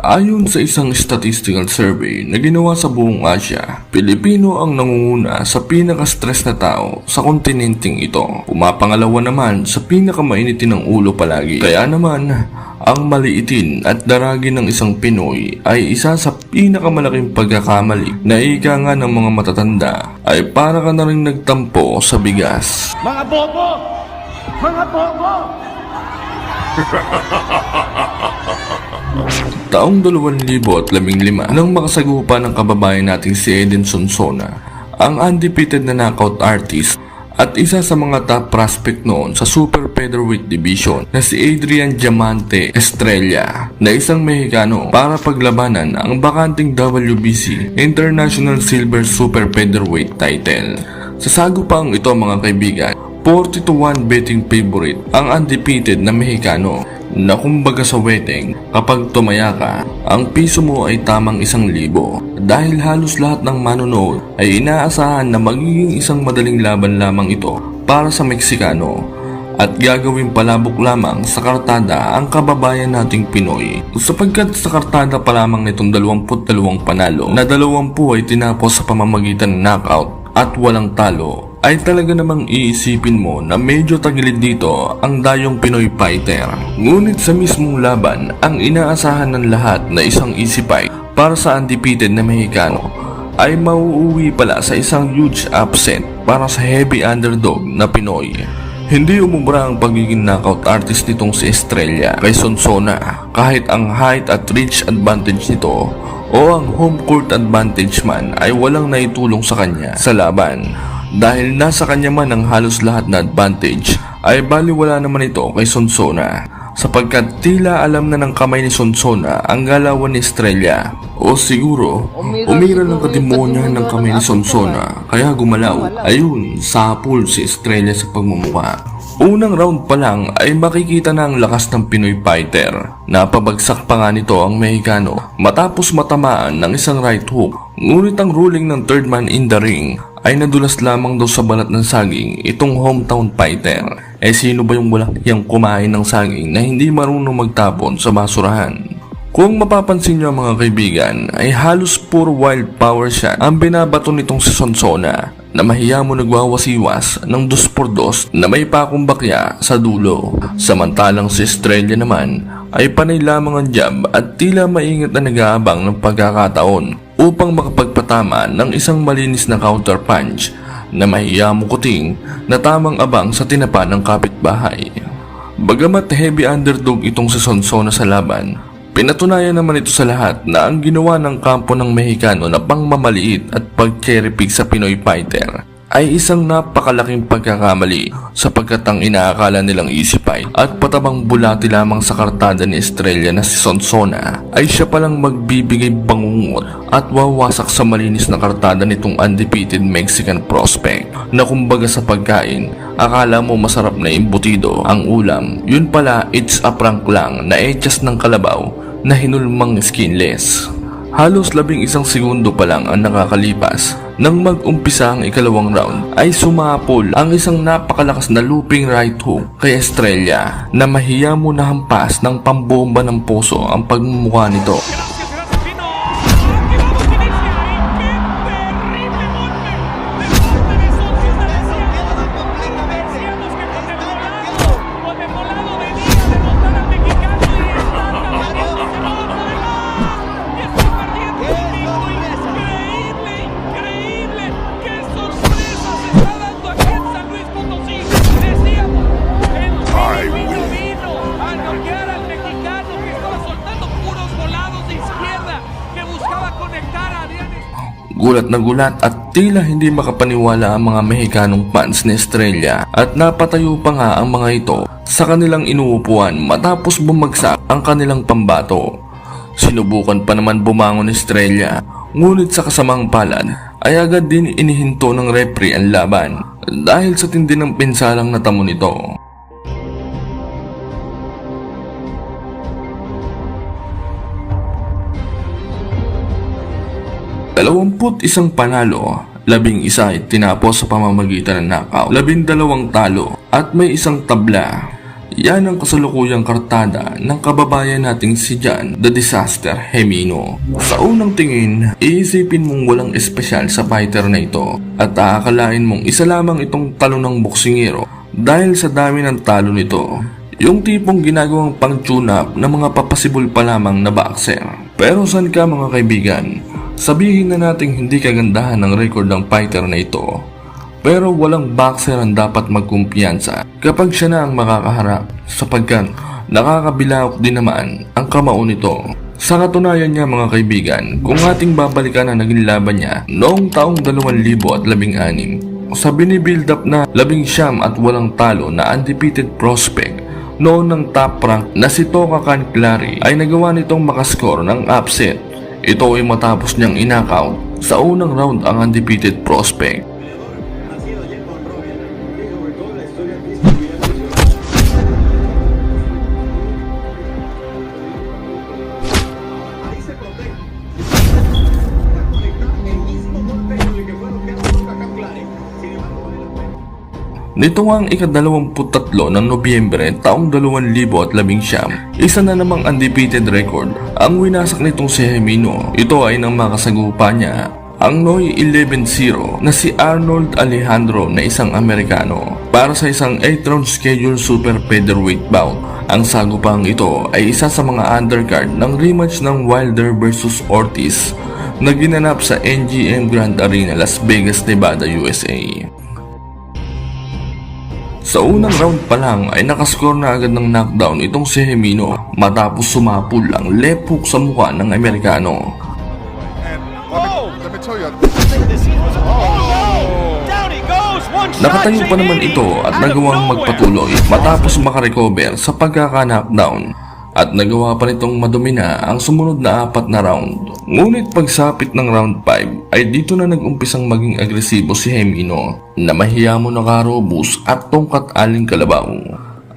Ayon sa isang statistical survey na ginawa sa buong Asia, Pilipino ang nangunguna sa pinaka-stress na tao sa kontinenteng ito. Pumapangalawa naman sa pinakamainitin ng ulo palagi. Kaya naman, ang maliitin at daragi ng isang Pinoy ay isa sa pinakamalaking pagkakamali na ika nga ng mga matatanda ay para ka na rin nagtampo sa bigas. Mga bobo! Mga bobo! Taong 2015 nang makasagupa ng kababayan nating si Eden Sonsona, ang undefeated na knockout artist at isa sa mga top prospect noon sa Super Featherweight Division na si Adrian Diamante Estrella na isang Mexicano para paglabanan ang bakanting WBC International Silver Super Featherweight title. Sa sagupang ito mga kaibigan, 40 to 1 betting favorite ang undefeated na Mexicano na kumbaga sa wedding, kapag tumaya ka, ang piso mo ay tamang isang libo. Dahil halos lahat ng manonood ay inaasahan na magiging isang madaling laban lamang ito para sa Meksikano at gagawin palabok lamang sa kartada ang kababayan nating Pinoy. Sapagkat sa kartada pa lamang nitong 22 panalo na 20 ay tinapos sa pamamagitan ng knockout at walang talo ay talaga namang iisipin mo na medyo tagilid dito ang dayong Pinoy fighter. Ngunit sa mismong laban, ang inaasahan ng lahat na isang easy fight para sa undefeated na Mexicano ay mauuwi pala sa isang huge upset para sa heavy underdog na Pinoy. Hindi umubra ang pagiging knockout artist nitong si Estrella kay Sonsona kahit ang height at reach advantage nito o ang home court advantage man ay walang naitulong sa kanya sa laban. Dahil nasa kanya man ang halos lahat na advantage ay baliwala naman ito kay Sonsona sapagkat tila alam na ng kamay ni Sonsona ang galawan ni Estrella. O siguro umira ng katimonyahan ng kamay ni Sonsona kaya gumalaw. Ayun sapul si Estrella sa pagmumukha Unang round pa lang ay makikita na ang lakas ng Pinoy fighter. Napabagsak pa nga nito ang Mexicano matapos matamaan ng isang right hook. Ngunit ang ruling ng third man in the ring ay nadulas lamang daw sa balat ng saging itong hometown fighter. Eh sino ba yung walang kumain ng saging na hindi marunong magtapon sa basurahan? Kung mapapansin nyo mga kaibigan ay halos puro wild power shot ang binabato nitong si Sonsona na mahiya mo nagwawasiwas ng dos por dos na may pakong bakya sa dulo. Samantalang si Estrella naman ay panay lamang ang jab at tila maingat na nag-aabang ng pagkakataon upang makapagpatama ng isang malinis na counter punch na mahiya mo kuting na tamang abang sa tinapa ng kapitbahay. Bagamat heavy underdog itong si Sonsona sa laban, pinatunayan naman ito sa lahat na ang ginawa ng kampo ng Mexicano na pangmamaliit at pag-cherry pick sa Pinoy fighter ay isang napakalaking pagkakamali sapagkat ang inaakala nilang easy fight at patabang bulati lamang sa kartada ni Estrella na si Sonsona ay siya palang magbibigay bangungot at wawasak sa malinis na kartada nitong undefeated Mexican prospect na kumbaga sa pagkain akala mo masarap na imbutido ang ulam. Yun pala it's a prank lang na etyas ng kalabaw na hinulmang skinless Halos labing isang segundo pa lang ang nakakalipas nang mag-umpisa ang ikalawang round ay sumapol ang isang napakalakas na looping right hook kay Estrella na mahiya mo na hampas ng pambomba ng puso ang pagmumukha nito. Gulat na gulat at tila hindi makapaniwala ang mga Mexicanong fans ni Estrella at napatayo pa nga ang mga ito sa kanilang inuupuan matapos bumagsak ang kanilang pambato. Sinubukan pa naman bumangon ni Estrella ngunit sa kasamang palad ay agad din inihinto ng referee ang laban dahil sa tindi ng pinsalang natamo nito. Dalawamput isang panalo, labing isa ay sa pamamagitan ng knockout, labing dalawang talo at may isang tabla. Yan ang kasalukuyang kartada ng kababayan nating si John the Disaster Hemino. Sa unang tingin, iisipin mong walang espesyal sa fighter na ito at aakalain mong isa lamang itong talo ng boksingero dahil sa dami ng talo nito. Yung tipong ginagawang pang tune up ng mga papasibol pa lamang na boxer. Pero saan ka mga kaibigan? Sabihin na nating hindi kagandahan ng record ng fighter na ito. Pero walang boxer ang dapat magkumpiyansa kapag siya na ang makakaharap sapagkat nakakabilawak din naman ang kamao nito. Sa katunayan niya mga kaibigan, kung ating babalikan ang naging laban niya noong taong 2016 sa binibuild up na labing siyam at walang talo na undefeated prospect noon ng top rank na si Toka Clary ay nagawa nitong makascore ng upset. Ito ay matapos niyang inakaut sa unang round ang undefeated prospect. Nito ang ikadalawamput-tatlo ng Nobyembre taong 2019, isa na namang undefeated record ang winasak nitong si Hemino. Ito ay nang makasagupa niya ang Noy 11-0 na si Arnold Alejandro na isang Amerikano para sa isang 8-round schedule super featherweight bout. Ang sagupang ito ay isa sa mga undercard ng rematch ng Wilder vs Ortiz na ginanap sa NGM Grand Arena Las Vegas, Nevada, USA. Sa unang round pa lang ay nakascore na agad ng knockdown itong si Hemino matapos sumapul ang left hook sa mukha ng Amerikano. Nakatayo pa naman ito at nagawang magpatuloy matapos makarecover sa pagkaka-knockdown at nagawa pa nitong madumina ang sumunod na apat na round. Ngunit pagsapit ng round 5 ay dito na nag-umpisang maging agresibo si Hemino na mahiyamo na karobus at tongkat aling kalabaw.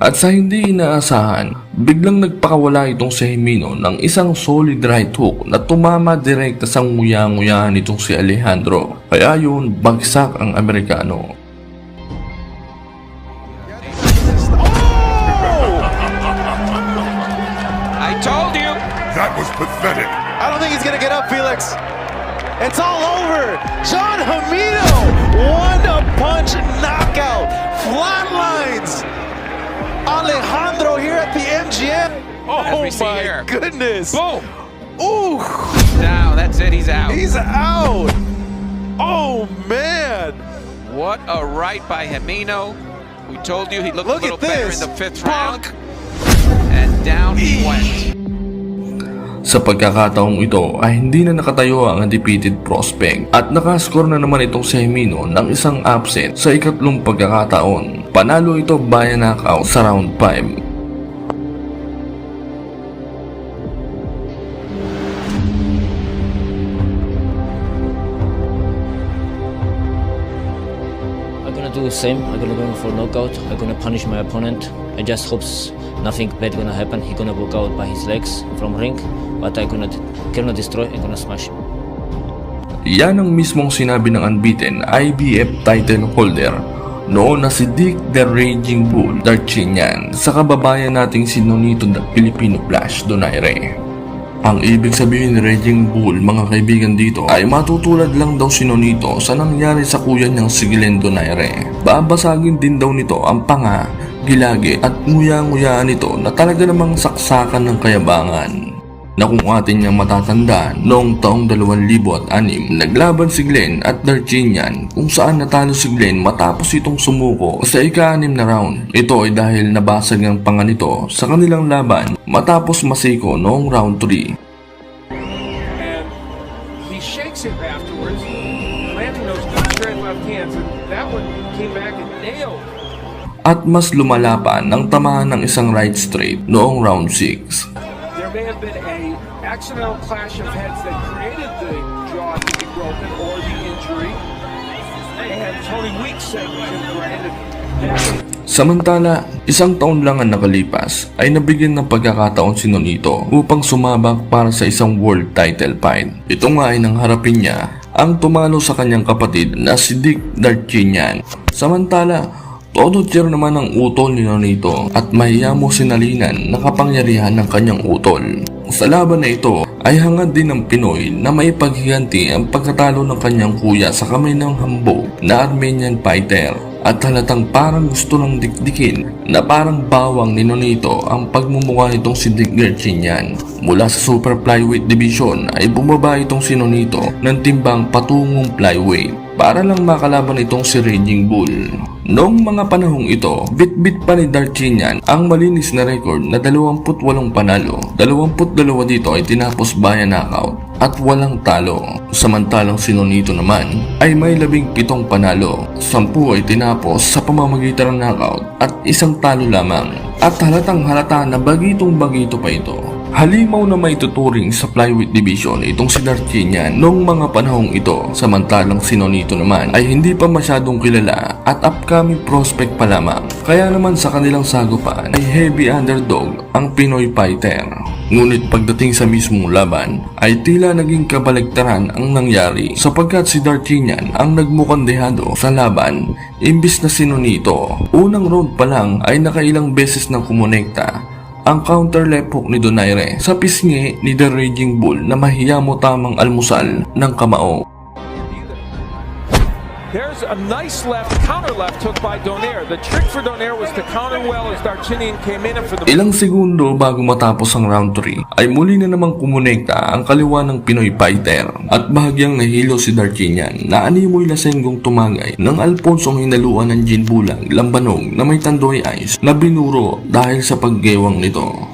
At sa hindi inaasahan, biglang nagpakawala itong si Hemino ng isang solid right hook na tumama direkta sa nguya-nguyahan nitong si Alejandro. Kaya yun, bagsak ang Amerikano. Pathetic. I don't think he's gonna get up, Felix. It's all over. John Hamino, one punch knockout, flatlines. Alejandro here at the MGM. Oh, oh my here. goodness. Boom. Ooh, Now that's it. He's out. he's out. Oh man. What a right by Hemino. We told you he looked Look a little at better in the fifth Punk. round. And down he went. Sa pagkakataong ito ay hindi na nakatayo ang undefeated prospect at nakascore na naman itong si Hemino ng isang upset sa ikatlong pagkakataon. Panalo ito via knockout sa round 5. I'm gonna do the same. I'm gonna go for knockout. I'm gonna punish my opponent. I just hope nothing bad gonna happen. He gonna walk out by his legs from ring, but I gonna cannot destroy. I'm gonna smash him. Yan ang mismong sinabi ng unbeaten IBF title holder noon na si Dick the Raging Bull Darchinian sa kababayan nating si Nonito the Filipino Flash Donaire. Ang ibig sabihin ni Raging Bull mga kaibigan dito ay matutulad lang daw si Nonito sa nangyari sa kuya niyang si Glenn Donaire. Babasagin din daw nito ang panga, gilagi at nguya-nguyaan nito na talaga namang saksakan ng kayabangan na kung atin niyang matatandaan noong taong 2006 naglaban si Glenn at Darchinian kung saan natalo si Glenn matapos itong sumuko sa ika-anim na round. Ito ay dahil nabasag ang panga nito sa kanilang laban matapos masiko noong round 3. and he shakes him afterwards, landing those good straight left hands, and that one came back and nailed. At mas lumala pa ng tamahan ng isang right straight noong round 6. There may have been accidental clash of heads that created the jaw to be broken or the injury. And Tony Weeks said Brandon that Samantala, isang taon lang ang nakalipas ay nabigyan ng pagkakataon si Nonito upang sumabak para sa isang world title fight. Ito nga ay nang harapin niya ang tumalo sa kanyang kapatid na si Dick Darchinian. Samantala, Todo tier naman ang utol ni Nonito at mahiya mo sinalinan na kapangyarihan ng kanyang utol. Sa laban na ito ay hangad din ng Pinoy na maipaghiganti ang pagkatalo ng kanyang kuya sa kamay ng hambog na Armenian fighter at halatang parang gusto ng dikdikin na parang bawang ni Nonito ang pagmumukha nitong si Dick Gerchinian. Mula sa Super Flyweight Division ay bumaba itong si Nonito ng timbang patungong flyweight para lang makalaban itong si Raging Bull. Noong mga panahong ito, bit-bit pa ni Darchinian ang malinis na record na 28 panalo. 22 dito ay tinapos via knockout at walang talo. Samantalang si Nonito naman ay may 17 panalo. 10 ay tinapos sa pamamagitan ng knockout at isang talo lamang. At halatang halata na bagitong bagito pa ito. Halimaw na may tuturing sa flyweight division itong si Darchinian noong mga panahong ito samantalang si Nonito naman ay hindi pa masyadong kilala at upcoming prospect pa lamang. Kaya naman sa kanilang sagupaan ay heavy underdog ang Pinoy fighter. Ngunit pagdating sa mismong laban ay tila naging kabaligtaran ang nangyari sapagkat si Darchinian ang nagmukhang dehado sa laban imbis na si Nonito. Unang round pa lang ay nakailang beses nang kumonekta ang counter left hook ni Donaire sa pisngi ni The Raging Bull na mahiya mo tamang almusal ng kamao. There's a nice left, counter left took by Donaire. The trick for Donaire was to counter well as Darchinian came in for the Ilang segundo bago matapos ang round 3 ay muli na namang kumonekta ang kaliwa ng Pinoy fighter at bahagyang nahilo si Darchinian na animoy lasenggong tumagay ng Alfonsong hinaluan ng gin bulang lambanog na may tandoy ice na binuro dahil sa paggewang nito.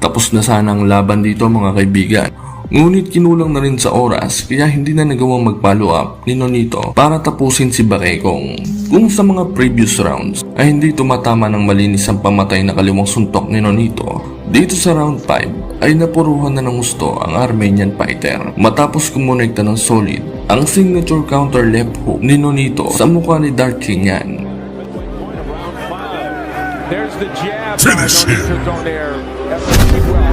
Tapos na sana ang laban dito mga kaibigan. Ngunit kinulang na rin sa oras kaya hindi na nagawang mag-follow up ni Nonito para tapusin si Bakekong. Kung sa mga previous rounds ay hindi tumatama ng malinis ang pamatay na kaliwang suntok ni Nonito, dito sa round 5 ay napuruhan na ng gusto ang Armenian fighter matapos kumonekta ng solid ang signature counter left hook ni Nonito sa mukha ni Darchinian. The jab. Finish him.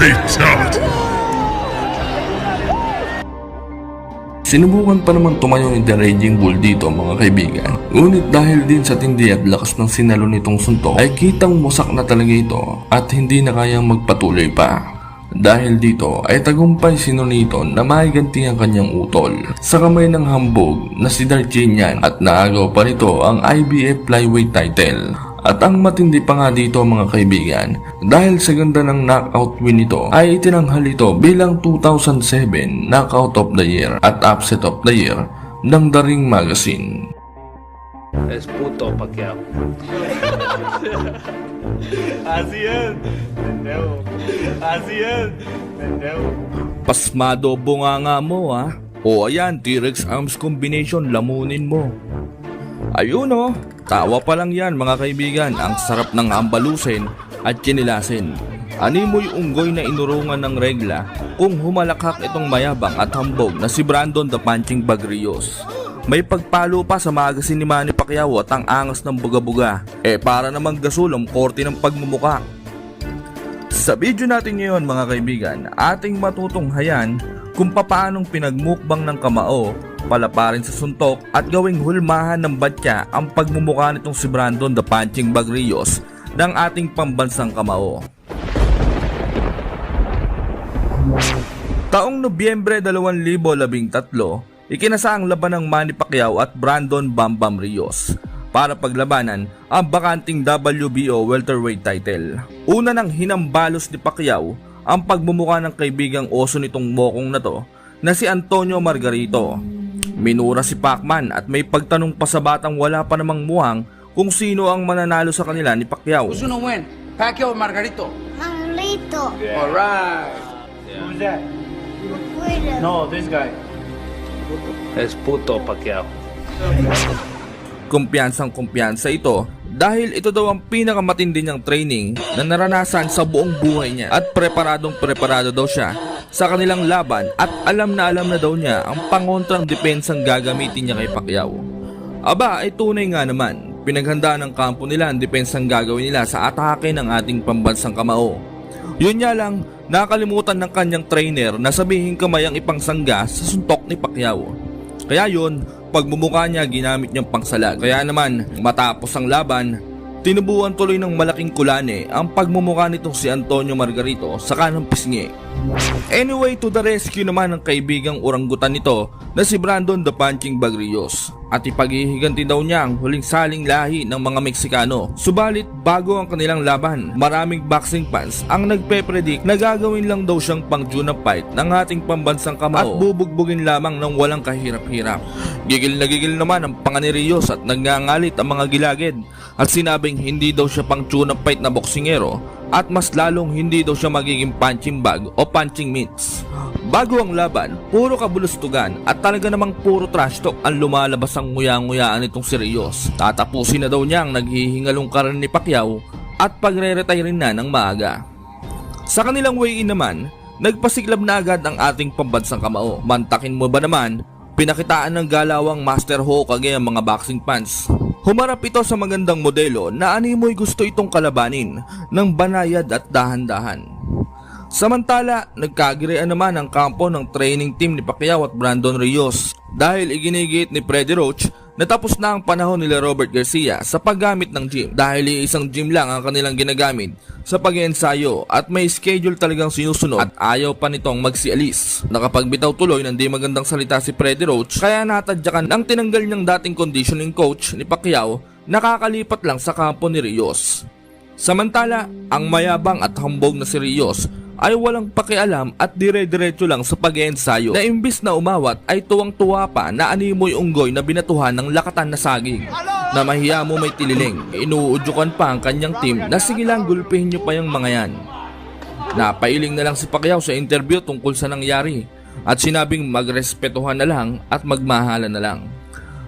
Fatality. Sinubukan pa naman tumayo ni The Raging Bull dito mga kaibigan. Ngunit dahil din sa tindi at lakas ng sinalo nitong suntok ay kitang musak na talaga ito at hindi na kayang magpatuloy pa. Dahil dito ay tagumpay si Nonito na maiganti ang kanyang utol sa kamay ng hambog na si Darchinian at naagaw pa nito ang IBF Flyweight title. At ang matindi pa nga dito mga kaibigan, dahil sa ganda ng knockout win nito ay itinanghal ito bilang 2007 Knockout of the Year at Upset of the Year ng The Ring Magazine. Es puto Pacquiao. Así es, pendejo. Así es, pendejo. Pasmado bunganga mo ha. O ayan, T-Rex Arms Combination, lamunin mo. Ayun oh, tawa pa lang yan mga kaibigan, ang sarap ng ambalusin at kinilasin. Animoy unggoy na inurungan ng regla kung humalakhak itong mayabang at hambog na si Brandon the Punching Bag Rios. May pagpalo pa sa magazine ni Manny Pacquiao at ang angas ng buga-buga. Eh para namang gasulong korte ng pagmumuka. Sa video natin ngayon mga kaibigan, ating matutunghayan kung papaanong pinagmukbang ng kamao, palaparin sa suntok at gawing hulmahan ng batya ang pagmumukha nitong si Brandon the Punching Bag Rios ng ating pambansang kamao. Taong Nobyembre 2013, ikinasa ang laban ng Manny Pacquiao at Brandon Bam Bam Rios. para paglabanan ang bakanting WBO welterweight title. Una nang hinambalos ni Pacquiao ang pagmumukha ng kaibigang oso nitong mokong na to na si Antonio Margarito. Minura si Pacman at may pagtanong pa sa batang wala pa namang muhang kung sino ang mananalo sa kanila ni Pacquiao. Who's gonna win? Pacquiao or Margarito? Margarito. All right. Who's that? Fuera. No, this guy. Es puto Pacquiao. Kumpiyansang kumpiyansa ito dahil ito daw ang pinakamatindi niyang training na naranasan sa buong buhay niya at preparadong preparado daw siya sa kanilang laban at alam na alam na daw niya ang pangontrang depensang gagamitin niya kay Pacquiao. Aba ay tunay nga naman, pinaghandaan ng kampo nila ang depensang gagawin nila sa atake ng ating pambansang kamao. Yun nga lang, nakalimutan ng kanyang trainer na sabihin kamay ang ipangsangga sa suntok ni Pacquiao. Kaya yun, pagmumukha niya ginamit niyang pangsalag. Kaya naman, matapos ang laban, tinubuan tuloy ng malaking kulane ang pagmumukha nitong si Antonio Margarito sa kanang pisngi. Anyway, to the rescue naman ng kaibigang oranggutan nito na si Brandon the Punching Bagrios at ipaghihiganti daw niya ang huling saling lahi ng mga Meksikano. Subalit bago ang kanilang laban, maraming boxing fans ang nagpe-predict na gagawin lang daw siyang pang Juna fight ng ating pambansang kamao at bubugbugin lamang ng walang kahirap-hirap. Gigil na gigil naman ang panganirios at nagngangalit ang mga gilagid at sinabing hindi daw siya pang Juna fight na boksingero at mas lalong hindi daw siya magiging punching bag o punching mitts. Bago ang laban, puro kabulustugan at talaga namang puro trash talk ang lumalabas ang nguya-nguyaan nitong si Rios. Tatapusin na daw niya ang naghihingalong karan ni Pacquiao at pagre-retire na ng maaga. Sa kanilang way-in naman, nagpasiklab na agad ang ating pambansang kamao. Mantakin mo ba naman, pinakitaan ng galawang Master Hokage ang mga boxing fans. Humarap ito sa magandang modelo na animoy gusto itong kalabanin ng banayad at dahan-dahan. Samantala, nagkagirean naman ang kampo ng training team ni Pacquiao at Brandon Rios dahil iginigit ni Freddy Roach na tapos na ang panahon nila Robert Garcia sa paggamit ng gym dahil isang gym lang ang kanilang ginagamit sa pag-ensayo at may schedule talagang sinusunod at ayaw pa nitong magsialis. Nakapagbitaw tuloy ng di magandang salita si Freddy Roach kaya natadyakan ang tinanggal niyang dating conditioning coach ni Pacquiao nakakalipat lang sa kampo ni Rios. Samantala, ang mayabang at hambog na si Rios ay walang pakialam at dire-diretso lang sa pag-ensayo na imbis na umawat ay tuwang-tuwa pa na animoy unggoy na binatuhan ng lakatan na saging. Na mahiya mo may tililing, inuudyukan pa ang kanyang team na sige lang gulpihin nyo pa yung mga yan. Napailing na lang si Pacquiao sa interview tungkol sa nangyari at sinabing magrespetuhan na lang at magmahalan na lang.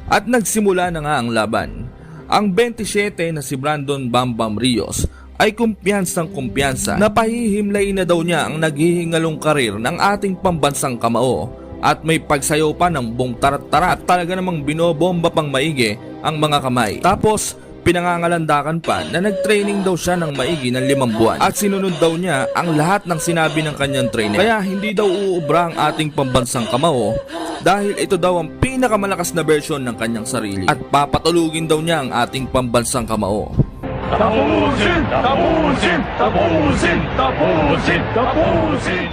At nagsimula na nga ang laban. Ang 27 na si Brandon Bambam Rios ay kumpiyansang kumpiyansa na pahihimlay na daw niya ang naghihingalong karir ng ating pambansang kamao at may pagsayaw pa ng bong tarat-tarat talaga namang binobomba pang maigi ang mga kamay. Tapos pinangangalandakan pa na nag-training daw siya ng maigi ng limang buwan at sinunod daw niya ang lahat ng sinabi ng kanyang trainer. Kaya hindi daw uubra ang ating pambansang kamao dahil ito daw ang pinakamalakas na version ng kanyang sarili at papatulugin daw niya ang ating pambansang kamao. Tapusin! Tapusin! Tapusin! Tapusin! Tapusin!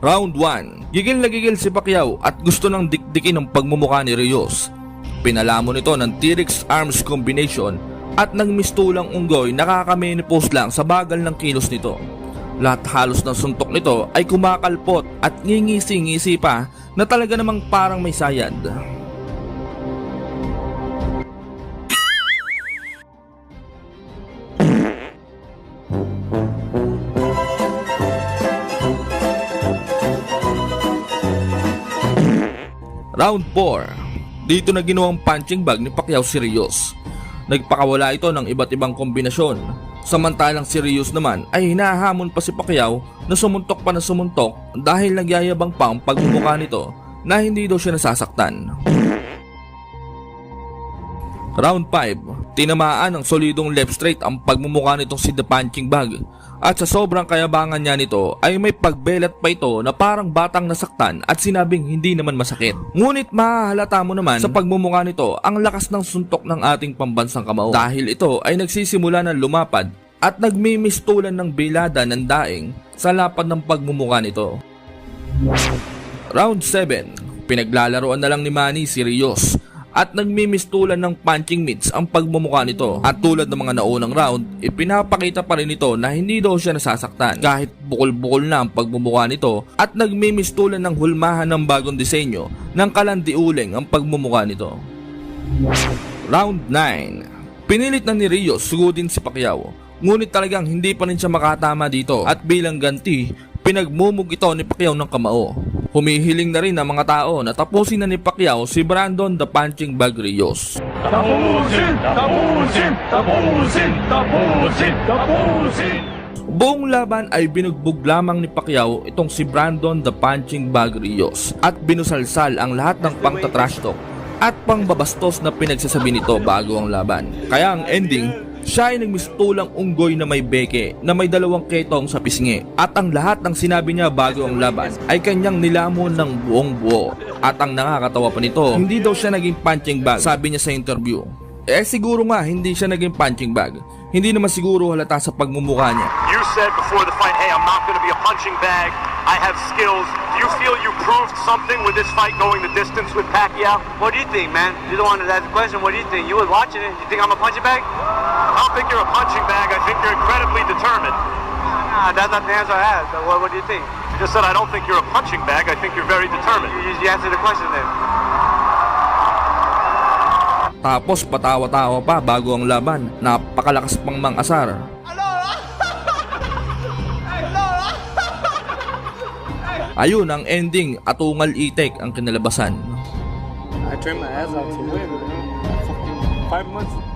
Round 1. Gigil na gigil si Pacquiao at gusto ng dikdikin ng pagmumukha ni Rios. Pinalamon ito ng T-Rex Arms Combination at nagmistulang unggoy nakaka-menopause lang sa bagal ng kilos nito. Lahat halos ng suntok nito ay kumakalpot at ngingisi-ngisi pa na talaga namang parang may sayad. Round 4. Dito na ginawang punching bag ni Pacquiao si Rios. Nagpakawala ito ng iba't ibang kombinasyon. Samantalang si Rios naman ay hinahamon pa si Pacquiao na sumuntok pa na sumuntok dahil nagyayabang pa ang pagmumukha nito na hindi daw siya nasasaktan. Round 5. Tinamaan ng solidong left straight ang pagmumukha nitong si The Punching Bag. At sa sobrang kayabangan niya nito ay may pagbelat pa ito na parang batang nasaktan at sinabing hindi naman masakit. Ngunit mahahalata mo naman sa pagmumukha nito ang lakas ng suntok ng ating pambansang kamao. Dahil ito ay nagsisimula ng lumapad at nagmimistulan ng bilada ng daing sa lapad ng pagmumukha nito. Round 7. Pinaglalaroan na lang ni Manny si Rios at nagmimistulan ng punching mitts ang pagmumukha nito. At tulad ng mga naunang round, ipinapakita pa rin ito na hindi daw siya nasasaktan kahit bukol-bukol na ang pagmumukha nito at nagmimistulan ng hulmahan ng bagong disenyo ng kalandiuling ang pagmumukha nito. Round 9 Pinilit na ni Rio sugudin si Pacquiao ngunit talagang hindi pa rin siya makatama dito at bilang ganti pinagmumug ito ni Pacquiao ng kamao. Humihiling na rin ang mga tao na tapusin na ni Pacquiao si Brandon the Punching Bag Rios. tapusin, tapusin, tapusin, tapusin, tapusin. Buong laban ay binugbog lamang ni Pacquiao itong si Brandon the Punching Bag Rios at binusalsal ang lahat ng pangtatrash talk at pangbabastos na pinagsasabi nito bago ang laban. Kaya ang ending, siya ay nagmistulang unggoy na may beke na may dalawang ketong sa pisngi at ang lahat ng sinabi niya bago ang laban ay kanyang nilamon ng buong buo. At ang nakakatawa pa nito, hindi daw siya naging punching bag sabi niya sa interview. Eh siguro nga hindi siya naging punching bag. Hindi naman siguro halata sa pagmumukha niya. You said before the fight, hey, I'm not going to be a punching bag. I have skills. Do you feel you proved something with this fight going the distance with Pacquiao? What do you think, man? You're the one that asked the question. What do you think? You was watching it. You think I'm a punching bag? I don't think you're a punching bag. I think you're incredibly determined. Nah, that's not the answer I asked. So what, what do you think? You just said I don't think you're a punching bag. I think you're very determined. You, you answer the question then. Tapos patawa-tawa pa bago ang laban. Napakalakas pang mang-asar. Ayun ang ending, atungal itek ang kinalabasan. I trained my ass off to win, man. Fucking five months.